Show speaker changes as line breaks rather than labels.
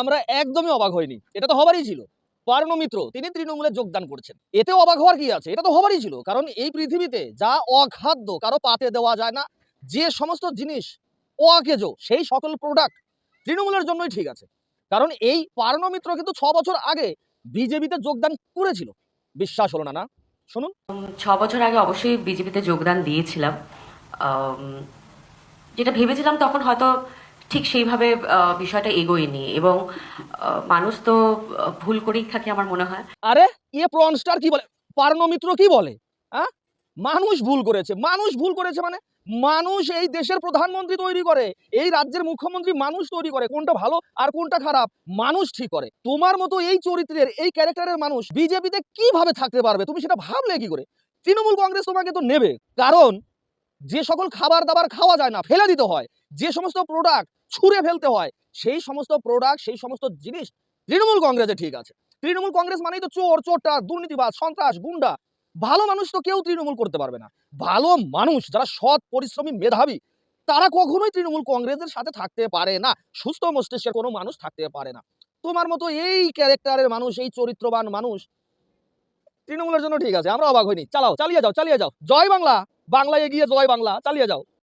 আমরা একদমই অবাক হইনি। এটা তো হবারই ছিল। পার্ণ মিত্র, তিনি তৃণমূলে যোগদান করছেন। এতে অবাক হওয়ার কি আছে? এটা তো হবারই ছিল, কারণ এই পৃথিবীতে যা অখাদ্য, কারও পাতে দেওয়া যায় না। যে সমস্ত জিনিস অকেজ, সেই সকল প্রোডাক্ট তৃণমূলের জন্যই ঠিক আছে। কারণ এই পার্ণ মিত্র কিন্তু ছ বছর আগে বিজেপিতে যোগদান করেছিল। বিশ্বাস হলো না না? শুনুন।
ছ বছর আগে অবশ্যই বিজেপিতে যোগদান দিয়েছিলাম। যেটা ভেবেছিলাম তখন হয়তো ঠিক সেইভাবে বিষয়টা এগোয়নি এবং মানুষ তো ভুল করেই থাকে আমার মনে হয়।
আরে, এ প্রনস্টার কি বলে? পার্ণ মিত্র কি বলে? হ্যাঁ মানুষ ভুল করেছে। মানুষ ভুল করেছে মানে মানুষ এই দেশের প্রধানমন্ত্রী তৈরি করে, এই রাজ্যের মুখ্যমন্ত্রী মানুষ তৈরি করে। কোনটা ভালো আর কোনটা খারাপ, মানুষ ঠিক করে। তোমার মতো এই চরিত্রের, এই ক্যারেক্টারের মানুষ বিজেপিতে কীভাবে থাকতে পারবে? তুমি সেটা ভাবলে কি করে? তৃণমূল কংগ্রেস তোমাকে তো নেবে। কারণ যে সকল খাবার দাবার খাওয়া যায় না, ফেলে দিতে হয়, যে সমস্ত প্রোডাক্ট ছুঁড়ে ফেলতে হয়, সেই সমস্ত প্রোডাক্ট সেই সমস্ত জিনিস তৃণমূল কংগ্রেসে ঠিক আছে। তৃণমূল কংগ্রেস মানেই তো চোর চোরটা দুর্নীতিবাজ, সন্ত্রাস, গুন্ডা। ভালো মানুষ তো কেউ তৃণমূল করতে পারবে না। ভালো মানুষ, যারা সৎ, পরিশ্রমী, মেধাবী, তারা কখনোই তৃণমূল কংগ্রেসের সাথে থাকতে পারে না। সুস্থ মস্তিষ্কের কোনো মানুষ থাকতে পারে না। তোমার মতো এই ক্যারেক্টারের মানুষ, এই চরিত্রবান মানুষ তৃণমূলের জন্য ঠিক আছে। আমরা অবাক হইনি। চালাও, চালিয়ে যাও চালিয়ে যাও। জয় বাংলা! বাংলা এগিয়ে জয় বাংলা চালিয়ে যাও।